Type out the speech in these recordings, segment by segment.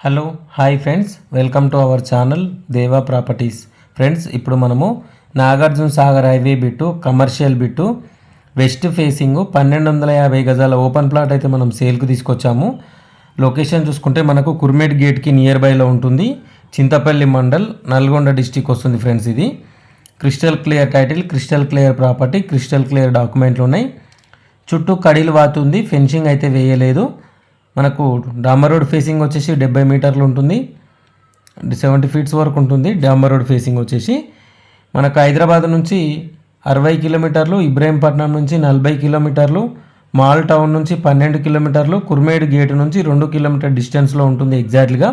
Hello hi friends welcome to our channel Deva properties friends ఇప్పుడు మనము Nagarjuna Sagar highway bit commercial bit west facing పన్నెండు వందల యాభై గజాల ఓపెన్ ప్లాట్ అయితే మనం సేల్కి తీసుకొచ్చాము. లొకేషన్ చూసుకుంటే మనకు కుర్మేట్ గేట్కి నియర్ బైలో ఉంటుంది. చింతపల్లి మండల్ నల్గొండ డిస్టిక్ వస్తుంది ఫ్రెండ్స్ ఇది. Crystal clear title crystal clear property crystal clear డాక్యుమెంట్లు ఉన్నాయి. చుట్టూ కడీలు వాతుంది ఫెన్సింగ్ అయితే వేయలేదు. మనకు డామర్ రోడ్ ఫేసింగ్ వచ్చేసి డెబ్బై మీటర్లు ఉంటుంది. సెవెంటీ ఫీట్స్ వరకు ఉంటుంది డామర్ రోడ్ ఫేసింగ్ వచ్చేసి. మనకు హైదరాబాద్ నుంచి అరవై కిలోమీటర్లు ఇబ్రాహీంపట్నం నుంచి నలభై కిలోమీటర్లు మాల్ టౌన్ నుంచి పన్నెండు కిలోమీటర్లు కుర్మేడ్ గేట్ నుంచి రెండు కిలోమీటర్ డిస్టెన్స్లో ఉంటుంది ఎగ్జాక్ట్గా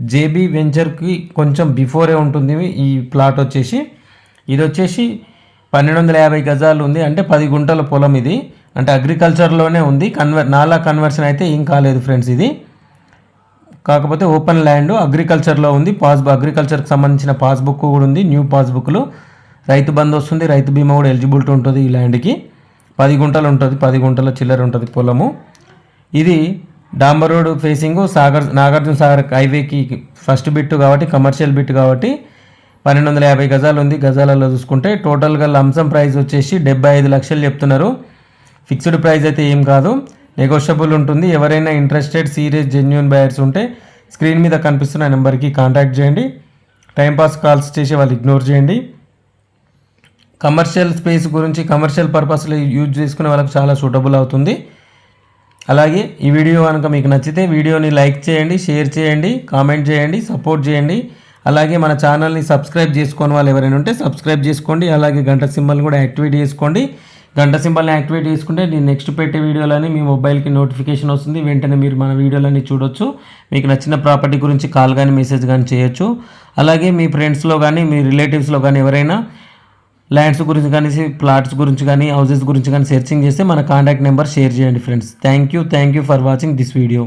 జేబీ వెంచర్కి కొంచెం బిఫోరే ఉంటుంది ఈ ప్లాట్ వచ్చేసి. ఇది వచ్చేసి పన్నెండు వందల యాభై గజాలు ఉంది. అంటే పది గుంటల పొలం ఇది. అంటే అగ్రికల్చర్లోనే ఉంది. కన్వర్ నాలా కన్వర్షన్ అయితే ఏం కాలేదు ఫ్రెండ్స్ ఇది. కాకపోతే ఓపెన్ ల్యాండ్ అగ్రికల్చర్లో ఉంది. పాస్బుక్ అగ్రికల్చర్కి సంబంధించిన పాస్బుక్ కూడా ఉంది. న్యూ పాస్బుక్లు రైతు బంధు వస్తుంది. రైతు బీమా కూడా ఎలిజిబిలిటీ ఉంటుంది ఈ ల్యాండ్కి పది గుంటలు ఉంటుంది. పది గుంటల చిల్లర ఉంటుంది పొలము. ఇది డాంబర్ రోడ్ ఫేసింగ్ సాగర్ నాగార్జున సాగర్ హైవేకి ఫస్ట్ బిట్ కాబట్టి కమర్షియల్ బిట్ కాబట్టి పన్నెండు వందల యాభై గజాలు ఉంది. గజాలలో చూసుకుంటే టోటల్గా లంసం ప్రైస్ వచ్చేసి డెబ్బై ఐదు లక్షలు చెప్తున్నారు. ఫిక్స్డ్ ప్రైస్ అయితే ఏం కాదు. నెగోషియబుల్ ఉంటుంది. ఎవరైనా ఇంట్రెస్టెడ్ సీరియస్ జెన్యున్ బయర్స్ ఉంటే స్క్రీన్ మీద కనిపిస్తున్న నెంబర్కి కాంటాక్ట్ చేయండి. టైంపాస్ కాల్స్ చేసి వాళ్ళు ఇగ్నోర్ చేయండి. కమర్షియల్ స్పేస్ గురించి కమర్షియల్ పర్పస్లో యూజ్ చేసుకునే వాళ్ళకి చాలా సూటబుల్ అవుతుంది. అలాగే ఈ వీడియో కనుక మీకు నచ్చితే వీడియోని లైక్ చేయండి షేర్ చేయండి కామెంట్ చేయండి సపోర్ట్ చేయండి. అలాగే మన ఛానల్ని సబ్స్క్రైబ్ చేసుకొని వాళ్ళు ఎవరైనా ఉంటే సబ్స్క్రైబ్ చేసుకోండి. అలాగే గంట సింబల్ కూడా యాక్టివేట్ చేసుకోండి. గంట సింబల్ని యాక్టివేట్ చేసుకుంటే నేను నెక్స్ట్ పెట్టే వీడియోలని మీ మొబైల్కి నోటిఫికేషన్ వస్తుంది. వెంటనే మీరు మన వీడియోలన్నీ చూడొచ్చు. మీకు నచ్చిన ప్రాపర్టీ గురించి కాల్ కానీ మెసేజ్ కానీ చేయొచ్చు. అలాగే మీ ఫ్రెండ్స్లో కానీ మీ రిలేటివ్స్లో కానీ ఎవరైనా ల్యాండ్స్ గురించి కానీ ప్లాట్స్ గురించి కానీ హౌసెస్ గురించి కానీ సెర్చింగ్ చేస్తే మన కాంటాక్ట్ నెంబర్ షేర్ చేయండి friends. Thank you thank you for watching this video